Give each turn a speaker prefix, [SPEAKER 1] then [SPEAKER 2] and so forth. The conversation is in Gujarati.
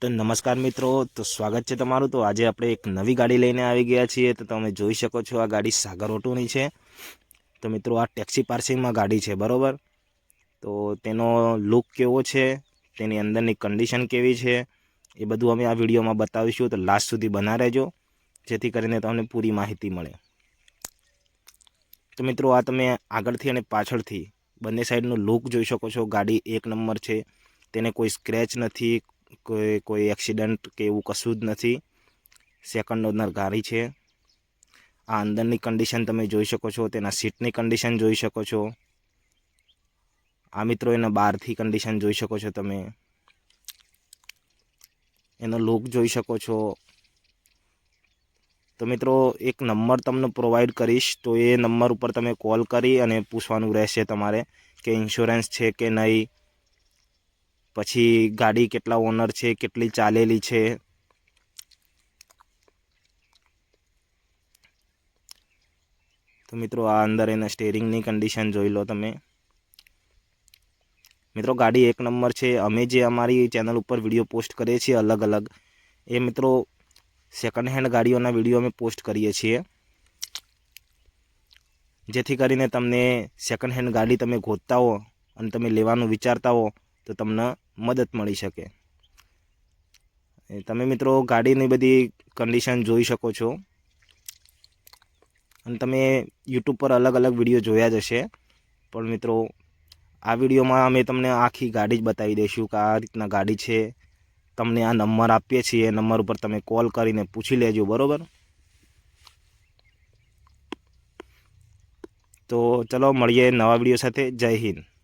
[SPEAKER 1] તો નમસ્કાર મિત્રો, તો સ્વાગત છે તમારું. તો આજે આપણે એક નવી ગાડી લઈને આવી ગયા છીએ. તો તમે જોઈ શકો છો આ ગાડી સાગર ઓટોની છે. તો મિત્રો, આ ટેક્સી પાર્સિંગમાં ગાડી છે, બરાબર? તો તેનો લુક કેવો છે? તેની અંદરની કન્ડિશન કેવી છે? એ બધું અમે આ વિડીયોમાં બતાવીશું. તો લાસ્ટ સુધી બના રહેજો, જેથી કરીને તમને પૂરી માહિતી મળે. તો મિત્રો, આ તમે આગળથી અને પાછળથી બંને સાઈડનો લુક જોઈ શકો છો. ગાડી એક નંબર છે. તેને કોઈ સ્ક્રેચ નથી કોઈ કોઈ એક્સિડન્ટ કે એવું કશું જ નથી. સેકન્ડ ઓનર ગાડી છે. આ અંદરની કન્ડિશન તમે જોઈ શકો છો, તેના સીટની કન્ડિશન જોઈ શકો છો. આ મિત્રો એના બહારથી કન્ડિશન જોઈ શકો છો તમે. એનો લુક જોઈ શકો છો. તો મિત્રો, એક નંબર તમને પ્રોવાઈડ કરીશ, તો એ નંબર ઉપર તમે કોલ કરી અને પૂછવાનું રહેશે તમારે કે ઇન્સ્યોરન્સ છે કે નહીં. પછી ગાડી કેટલા ઓનર છે, કેટલી ચાલેલી છે. તો મિત્રો આ અંદર એના સ્ટેરિંગની કન્ડિશન જોઈ લો તમે. મિત્રો ગાડી એક નંબર છે. અમે જે અમારી ચેનલ ઉપર વીડિયો પોસ્ટ કરીએ છીએ અલગ અલગ, એ મિત્રો સેકન્ડ હેન્ડ ગાડીઓના વીડિયો અમે પોસ્ટ કરીએ છીએ. જેથી કરીને તમને સેકન્ડ હેન્ડ ગાડી તમે ગોતતા હો અને તમે લેવાનું વિચારતા હો તો તમને મદદ મળી શકે. તમે મિત્રો ગાડીની બધી કન્ડિશન જોઈ શકો છો. અને તમે યુટ્યુબ પર અલગ અલગ વીડિયો જોયા જ હશે. પણ મિત્રો, આ વિડીયોમાં અમે તમને આખી ગાડી જ બતાવી દઈશું કે આ રીતના ગાડી છે. તમને આ નંબર આપીએ છીએ, એ નંબર ઉપર તમે કોલ કરીને પૂછી લેજો, બરાબર? તો ચલો, મળીએ નવા વીડિયો સાથે. જય હિન્દ.